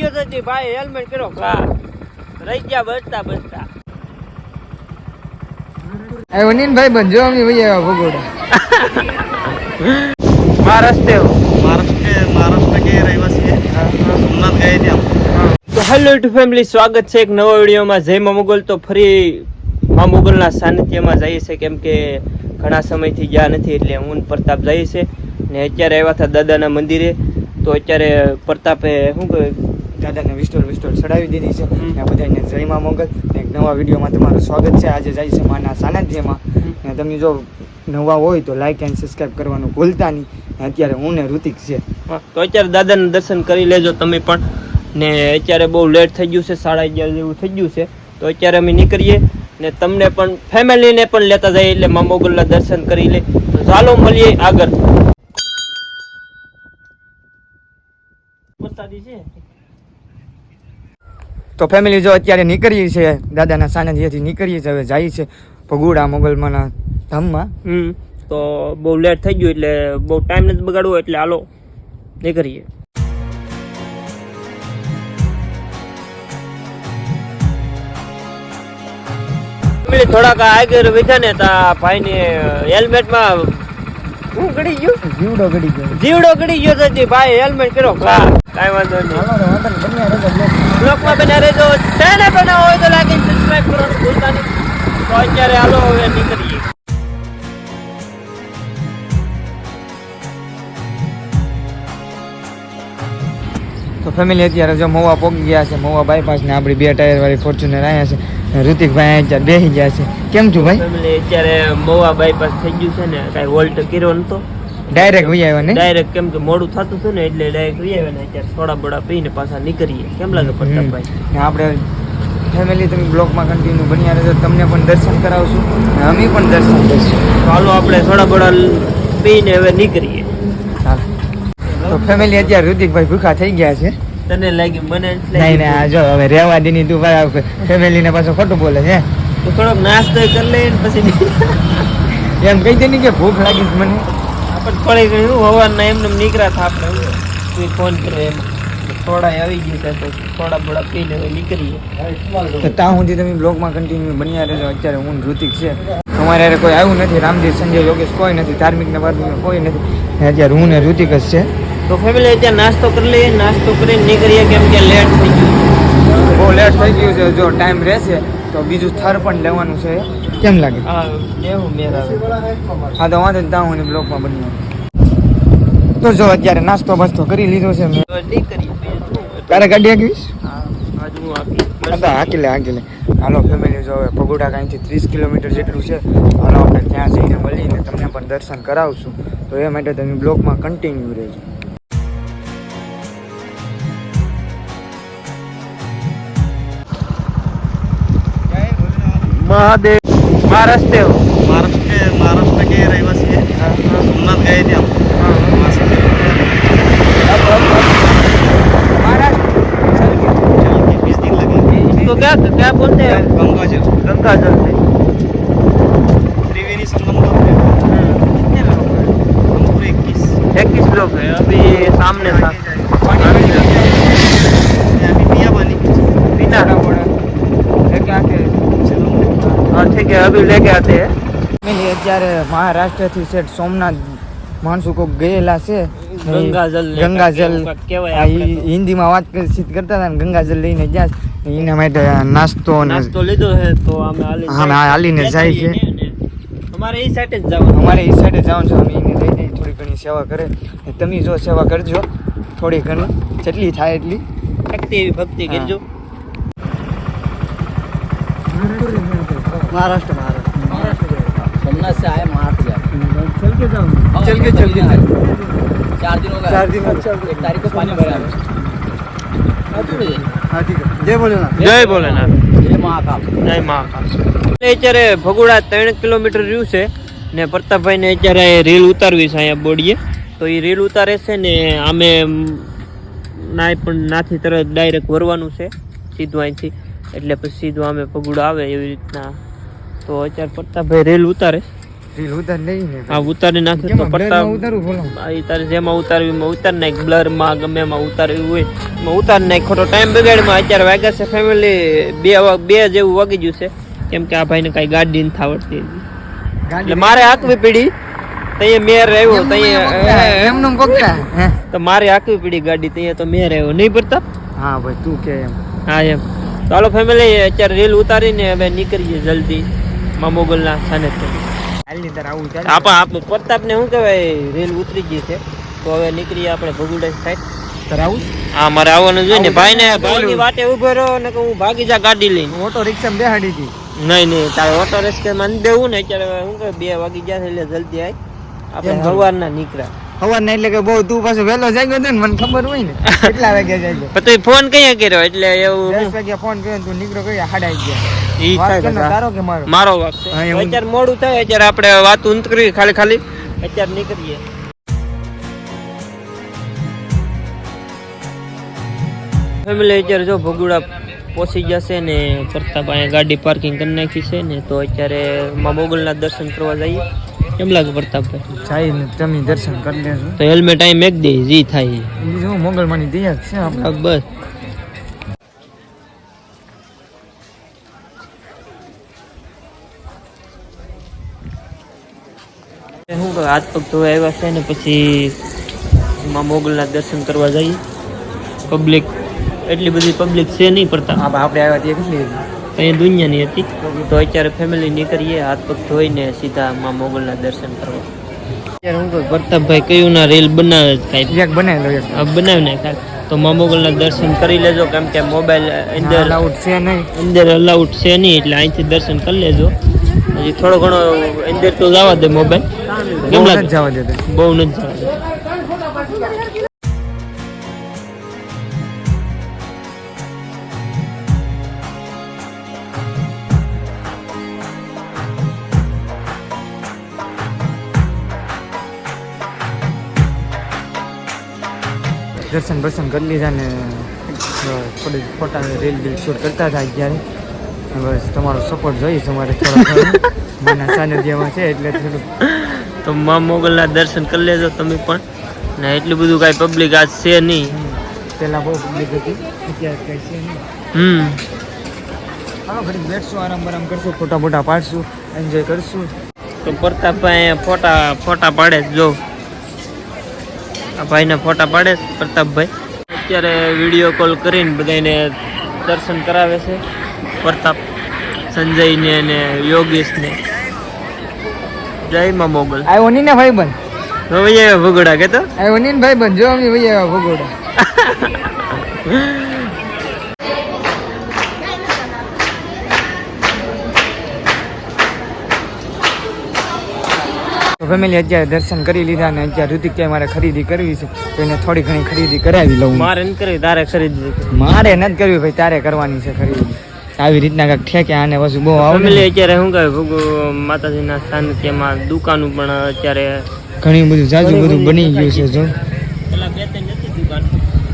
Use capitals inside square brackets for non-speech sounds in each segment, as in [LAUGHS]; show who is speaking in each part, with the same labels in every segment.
Speaker 1: ગયો નથી ભાઈ હેલ્મેટ કર્યો. ખા રહી ગયા બચતા બચતા. સ્વાગત છે એક નવા વિડીયોમાં. જય મોગલ. તો ફરી મા મોગલના સાનિધ્યમાં જઈએ છે કેમ કે ઘણા સમયથી ગયા નથી એટલે હું પ્રતાપ જઈએ છે ને અત્યારે આવ્યા હતા દાદાના મંદિરે. તો અત્યારે પ્રતાપે શું કહ્યું?
Speaker 2: દાદાને વિસ્ટોલ વિસ્ટોલ ચડાવી દીધી છે. ને બધાને જયમાં મોગલ. ને એક નવા વિડીયોમાં તમારું સ્વાગત છે. આજે જાય છે માના સાનિધ્યમાં. ને તમે જો નવા હોય તો લાઈક એન્ડ સબસ્ક્રાઈબ કરવાનું ભૂલતા નહીં. અત્યારે હું ને ઋતિક છે.
Speaker 1: તો અત્યારે દાદાને દર્શન કરી લેજો તમે પણ. ને અત્યારે બહુ લેટ થઈ ગયું છે સાડા અગિયાર જેવું થઈ ગયું છે. તો અત્યારે અમે નીકળીએ. ને તમને પણ ફેમિલીને પણ લેતા જઈએ એટલે મા મોગલના દર્શન કરી લે. તો ચાલો મળીએ આગળ. છે?
Speaker 2: તો ફેમિલી જો અત્યારે નીકળીએ છે દાદાના સાનિધ્યથી નીકળીએ છે હવે જાય છે ભગુડા મોગલમાંના ધામમાં.
Speaker 1: હમ તો બહુ લેટ થઈ ગયું એટલે બહુ ટાઈમ નથી બગાડવો એટલે હાલો નીકળીએ. થોડાક આગળ બેઠા ને તા ભાઈ ને હેલ્મેટમાં હું ગડી ગયો?
Speaker 2: જીવડો ગડી ગયો.
Speaker 1: જીવડો ગડી ગયો તો ભાઈ હેલ્મેટ કર્યો કાંઈ વાંધો નહીં,
Speaker 2: બન્યા રહેજો.
Speaker 1: ચેનલ બનાવો હોય તો લાઈક અને સબસ્ક્રાઇબ કરવાનું ભૂલતા નહીં. તો અત્યારે હાલો હવે નીકળીએ
Speaker 2: તો ફેમિલી અત્યારે જો મહુવા પોગી ગયા છે. મહુવા બાયપાસ ને આપણી બે ટાયર વાળી ફોર્ચ્યુનર આવ્યા છે. ઋતિકભાઈ અહીંયા અત્યારે બેસી ગયા છે. કેમ છું ભાઈ?
Speaker 1: અત્યારે મોવા બાયપાસ થઈ ગયું છે ને. કાંઈ વોલ્ટ કર્યો નતો.
Speaker 2: ડાયરેક્ટ વહી આવ્યા ને?
Speaker 1: ડાયરેક્ટ કેમ કે મોડું થતું હતું ને એટલે ડાયરેક્ટ રહી આવ્યા ને અત્યારે થોડા બોડા પીને પાછા નીકળીએ. કેમ લાગે પ્રતાપભાઈ?
Speaker 2: ને આપણે ફેમિલી તમે બ્લોકમાં કન્ટિન્યુ બન્યા રહેજો. તમને પણ દર્શન કરાવશું ને અમે પણ દર્શન કરીશું.
Speaker 1: ચાલો આપણે થોડા બોડા પીને હવે નીકળીએ.
Speaker 2: તો ફેમિલી અત્યારે ઋતિકભાઈ ભૂખા થઈ ગયા છે.
Speaker 1: તને લાગી મને
Speaker 2: નહીં. આ જો હવે રહેવા દીની તું ફેમિલીને પાછું ખોટું બોલે છે.
Speaker 1: તો થોડોક નાસ્તો કરી લઈએ ને પછી
Speaker 2: એમ કહી દે ને કે ભૂખ લાગી મને.
Speaker 1: આપણે થોડી ઘણી શું એમને એમ નીકળ્યા હતા આપણે તું ફોન કર્યો એમ. થોડા આવી છે તો થોડા બોડા પીને નીકળીએ.
Speaker 2: તો ત્યાં સુધી તમે બ્લોગમાં કન્ટિન્યુ બન્યા રહેજો. અત્યારે હું ઋતિક છે. અમારે હારે કોઈ આવ્યું નથી. રામજી સંજય યોગેશ કોઈ નથી. ધાર્મિક ને કોઈ નથી. અત્યારે હું ને ઋતિક જ છે.
Speaker 1: તો ફેમિલી અત્યારે નાસ્તો કરી લઈએ. નાસ્તો કરીને નીકળીએ કેમ કે લેટ થઈ ગયું.
Speaker 2: બહુ લેટ થઈ ગયું છે. જો ટાઈમ રહેશે તો બીજું થર પણ લેવાનું છે. કેમ લાગે?
Speaker 1: હા
Speaker 2: તો વાંધો નહીં ત્યાં હું બ્લોકમાં બની તો જો અત્યારે નાસ્તો બાસ્તો કરી લીધો છે મેં? તારે ગાડી
Speaker 1: હા
Speaker 2: હાકી લે હાકી લે. હાલો ફેમિલી જો હવે પગોડા કાંઈથી ત્રીસ કિલોમીટર જેટલું છે હાલો આપણે ત્યાં જઈને મળીને તમને પણ દર્શન કરાવશું. તો એ માટે તમે બ્લોકમાં કન્ટિન્યુ રહેજો.
Speaker 1: મહાદેવ. महाराष्ट्र हो
Speaker 3: महाराष्ट्र के महाराष्ट्र के रहवासी है सोमनाथ गए थे हम महाराष्ट्र बीस दिन लगे
Speaker 1: इसको क्या क्या बोलते हैं
Speaker 3: गंगा जल हाँ
Speaker 1: ठीक है अभी लेके आते हैं
Speaker 2: ફેમિલી અત્યારે મહારાષ્ટ્રથી સેઠ સોમનાથ માણસો કોક ગયેલા છે
Speaker 1: ગંગાજલ ને
Speaker 2: ગંગાજલ
Speaker 1: કાંઈક એવું કહેવાય
Speaker 2: આ ઈ
Speaker 1: આપણે.
Speaker 2: હિન્દીમાં વાત કરી સીધ કરતા હતા ને ગંગાજલ લઈને જ્યાં એના માટે નાસ્તો ને
Speaker 1: નાસ્તો લીધો છે તો અમે હાલીને
Speaker 2: હા, અમે હાલીને જાય છે.
Speaker 1: ને, ને. અમારે એ સાઈડ જ જવાનું
Speaker 2: અમારે એ સાઈડે જવાનું છે અમે એને લઈ જઈ થોડી ઘણી સેવા કરે ને તમે જો સેવા કરજો થોડી ઘણી જેટલી થાય એટલી
Speaker 1: ભક્તિ એવી ભક્તિ
Speaker 2: હા.
Speaker 1: કરજો
Speaker 3: महाराष्ट्र महाराष्ट्र
Speaker 4: सोमनाथ से आए महाराष्ट्र गए
Speaker 2: चल के जाओ
Speaker 4: हाँ,
Speaker 2: चल के चल के
Speaker 4: चार दिन हो गए
Speaker 2: चार दिन हो गए।
Speaker 4: एक तारीख को पानी भरा है
Speaker 2: હા ઠીક જય ભોલેનાથ
Speaker 1: જય ભોલેનાથ
Speaker 4: जय महाकाल
Speaker 1: જય મહાકાલ અત્યારે ભગોડા ત્રણ કિલોમીટર રહ્યું છે ને પ્રતાપભાઈને અત્યારે રીલ ઉતારવી છે અહીંયા બોડીએ તો એ રીલ ઉતારે છે ને અમે નાય પણ નાથી તરત ડાયરેક્ટ વરવાનું છે સીધું અહીંથી એટલે પછી સીધું અમે પગુડા આવે એવી રીતના તો અત્યારે પ્રતાપભાઈ રેલ ઉતારે.
Speaker 2: રીલ ઉતાર લઈ ને
Speaker 1: હા ઉતારી નાખ્યું તો પ્રતાપ
Speaker 2: ઉતારું બોલો.
Speaker 1: આ તારે જેમાં ઉતારવી એમાં ઉતાર નાખ. બ્લરમાં ગમે એમાં ઉતારવી હોય. એમાં ઉતાર નાખ. ખોટો ટાઈમ બગાડમાં અત્યારે વાગ્યા છે ફેમિલી બે બે જેવું વાગી ગયું છે. કેમ કે આ ભાઈને કઈ ગાડી નથી આવડતી. એટલે મારે આકવી પડી. તઈએ મેર આવ્યો તઈએ
Speaker 2: એમનો પકડા
Speaker 1: તો મારે આકવી પડી ગાડી તઈએ તો મેર આવ્યો. નહીં પડતા
Speaker 2: હા ભાઈ તું કે એમ.
Speaker 1: હા એમ. ચાલો ફેમિલી અત્યારે રેલ ઉતારીને હવે નીકળીએ જલ્દી. મામોગલના
Speaker 2: તાર
Speaker 1: આપા આપ પ્રતાપને શું કહેવાય રેલ ઉતરી ગઈ છે. તો હવે નીકળીએ આપણે ભગુડા
Speaker 2: સાહેબ
Speaker 1: હા મારે આવવાનું જોઈએ ને. ભાઈને ભાઈની વાટે ઊભો રહ્યો ને હું ભાગી જા ગાડી લઈને.
Speaker 2: ઓટો રિક્ષા બેહાડી હતી.
Speaker 1: નહીં નહીં તારે ઓટો રિક્ષા દેવું ને અત્યારે શું કે બે વાગી ગયા છે એટલે જલ્દી આવી આપણે
Speaker 2: ના
Speaker 1: સવારના નીકળ્યા.
Speaker 2: નહીં એટલે કે બહુ તું પાછો વહેલો જાગ્યો હતો ને મને ખબર હોય ને [LAUGHS] કેટલા વાગે જાગ્યો.
Speaker 1: પણ તું ફોન કયા કર્યો? એટલે એવું
Speaker 2: દસ વાગે ફોન કર્યો તું નીકળો કઈ હાડા ગયા.
Speaker 1: ઈ
Speaker 2: વાત
Speaker 1: થાય
Speaker 2: કેનો,
Speaker 1: કાકા.
Speaker 2: તારો કે મારો?
Speaker 1: મારો વાક છે
Speaker 2: હા, એવું.
Speaker 1: અત્યારે મોડું થાય અત્યારે આપણે વાત ઉંતરી ખાલી ખાલી. અત્યારે નીકળીએ. ફેમિલી અત્યારે જો ભગુડા પહોંચી જશે ને પ્રતાપ અહીંયા ગાડી પાર્કિંગ કરી નાખી છે ને તો અત્યારે મા મોગલના દર્શન કરવા જઈએ. કેમ લાગે પ્રતાપભાઈ
Speaker 2: જાય ને તમે દર્શન કરી લેજો.
Speaker 1: તો હેલ્મેટ અહીં મેક દે જી થાય.
Speaker 2: બીજું હું મોગલમાની દયા છે આપણે.
Speaker 1: બસ. કહે હાથ પગ ધોવા આવ્યા છે ને પછી માં મોગલના દર્શન કરવા જઈએ. પબ્લિક એટલી બધી પબ્લિક છે નહીં પડતા
Speaker 2: હા આપણે આવ્યા ત્યાં કેટલી?
Speaker 1: અહીં દુનિયાની હતી. તો અત્યારે ફેમિલી નીકળીએ હાથ પગ ધોઈને સીધા માં મોગલના દર્શન કરવા. અત્યારે હું કહું પ્રતાપભાઈ કયું ના રીલ બનાવે કાંઈ?
Speaker 2: એક બનાવી લો
Speaker 1: આ બનાવી તો મા મોગલના દર્શન કરી લેજો કેમ કે મોબાઈલ અંદર
Speaker 2: અલાઉડ છે નહીં.
Speaker 1: અંદર અલાઉડ છે નહીં એટલે અહીંથી દર્શન કરી લેજો. હજી થોડો ઘણો અંદર તો જવા દે મોબાઈલ કેમ
Speaker 2: જવા દે
Speaker 1: બહુ નથી
Speaker 2: દર્શન બર્શન કરી લીધા ને થોડી ફોટા રીલ બીલ શૂટ કરતા હતા અત્યારે. બસ તમારો સપોર્ટ જોઈએ તમારે થોડો માના [LAUGHS] સાનિધ્યમાં છે એટલે થોડું
Speaker 1: તો મા મોગલના દર્શન કરી લેજો તમે પણ. ને એટલું બધું કાંઈ પબ્લિક આજ છે નહીં.
Speaker 2: પહેલાં બહુ પબ્લિક હતી અત્યારે કંઈ છે નહીં.
Speaker 1: હમ.
Speaker 2: હાલો ઘડી બેઠશું આરામ બરામ કરશું ફોટા ફોટા પાડશું એન્જોય કરશું.
Speaker 1: તો પ્રતાપભાઈ ફોટા ફોટા પાડે જો. આ ભાઈને ફોટા પાડે છે પ્રતાપભાઈ. અત્યારે વીડિયો કોલ કરીને બધાને દર્શન કરાવે છે પ્રતાપ સંજયને ને યોગેશને. જય મા મોગલ.
Speaker 2: આવ્યો નહીં ને ભાઈ બન
Speaker 1: હવે ભગોડા કે તો?
Speaker 2: આવ્યો ને ભાઈ બન જો અમે ભગોડા [LAUGHS] ફેમિલી અત્યારે દર્શન કરી લીધા ને અત્યારે ઋતિક કે મારે ખરીદી કરવી છે તો એને થોડી ઘણી ખરીદી કરાવી લઉં.
Speaker 1: મારે ન કરી તારે ખરીદી
Speaker 2: મારે નથી કરવી ભાઈ તારે કરવાની છે ખરીદી. આવી રીતના કાંઈક ઠેકે આને વસ્તુ બહુ આવે
Speaker 1: ફેમિલી અત્યારે શું કહે ભગો માતાજીના સાનિધ્યમાં દુકાનો પણ અત્યારે
Speaker 2: ઘણી બધું જાજુ બધું બની ગયું છે જો.
Speaker 1: પેલા બે ત્રણ નથી દુકાન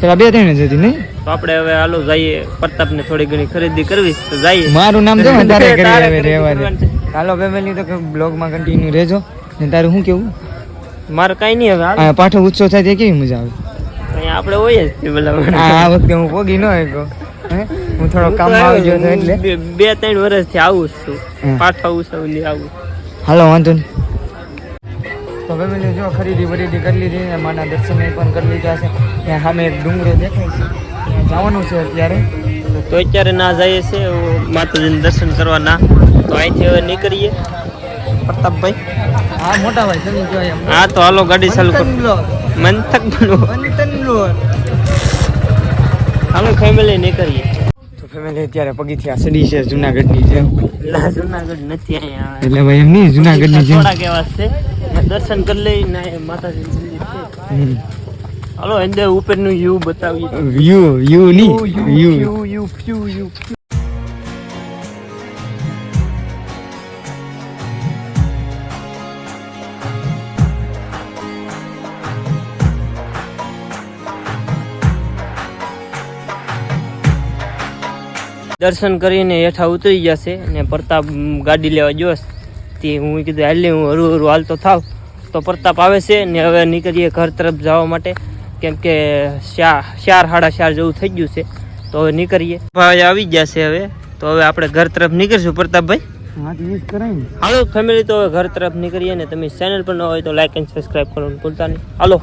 Speaker 2: પેલા બે ત્રણ જ હતી નહીં
Speaker 1: તો આપણે હવે હાલો જઈએ પ્રતાપને થોડી ઘણી ખરીદી કરવી તો જઈએ.
Speaker 2: મારું નામ જો ને તારે કરી હવે
Speaker 1: ખરીદી
Speaker 2: દે. હાલો ફેમિલી તો બ્લોગમાં કન્ટિન્યુ રહેજો. ને તારું શું કેવું?
Speaker 1: મારે કાંઈ નહીં હવે
Speaker 2: પાઠો ઉત્સવ થાય તે કેવી મજા આવે?
Speaker 1: અહીંયા આપણે હોઈએ જ
Speaker 2: આ વખતે હું પોગી ન આવ્યો. હું? થોડો કામ આવી ગયો હતો એટલે.
Speaker 1: બે- ત્રણ વર્ષથી આવું જ છું.
Speaker 2: પાઠો
Speaker 1: ઉત્સવ લઈ આવું.
Speaker 2: હાલો વાંધો નહીં. તો ફેમિલી જો ખરીદી બરીદી કરી લીધી ને માના દર્શન પણ કરી લીધા છે. ત્યાં સામે એક ડુંગરો દેખાય છે. ત્યાં જવાનું છે અત્યારે.
Speaker 1: તો અત્યારે ના જઈએ છે માતાજીને દર્શન કરવા ના તો અહીંથી હવે નીકળીએ. પ્રતાપભાઈ.
Speaker 2: હા મોટા ભાઈ તમે જો એમ.
Speaker 1: હા તો હાલો ગાડી ચાલુ કરો. મંથક બનો
Speaker 2: મંથન લો.
Speaker 1: હાલો ફેમિલી નીકળીએ.
Speaker 2: તો ફેમિલી અત્યારે પગીથી સડી છે જુનાગઢની જેમ.
Speaker 1: જુનાગઢ નથી અહીંયા
Speaker 2: એટલે ભાઈ એમ નહીં જુનાગઢની જેમ.
Speaker 1: થોડા કેવા છે. દર્શન કરી લઈ ને માતાજી છે.
Speaker 2: હમ.
Speaker 1: હાલો અંદર ઉપરનું યુ બતાવીએ.
Speaker 2: યુ યુ ની? યુ
Speaker 1: યુ યુ યુ. દર્શન કરીને હેઠા ઉતરી જશે ને પ્રતાપ ગાડી લેવા જોશ તે હું કીધું હાલી હું હરું હરું હાલતો થાવ. તો પ્રતાપ આવે છે ને હવે નીકળીએ ઘર તરફ જવા માટે. કેમ કે ચાર સાડા ચાર જેવું થઈ ગયું છે. તો હવે નીકળીએ. ભાઈ આવી ગયા છે હવે. તો હવે આપણે ઘર તરફ નીકળશું પ્રતાપભાઈ. હાલો ફેમિલી તો હવે ઘર તરફ નીકળીએ ને તમે ચેનલ પર ન હોય તો લાઈક એન્ડ સબસ્ક્રાઈબ કરવાનું ભૂલતા નહીં. હાલો.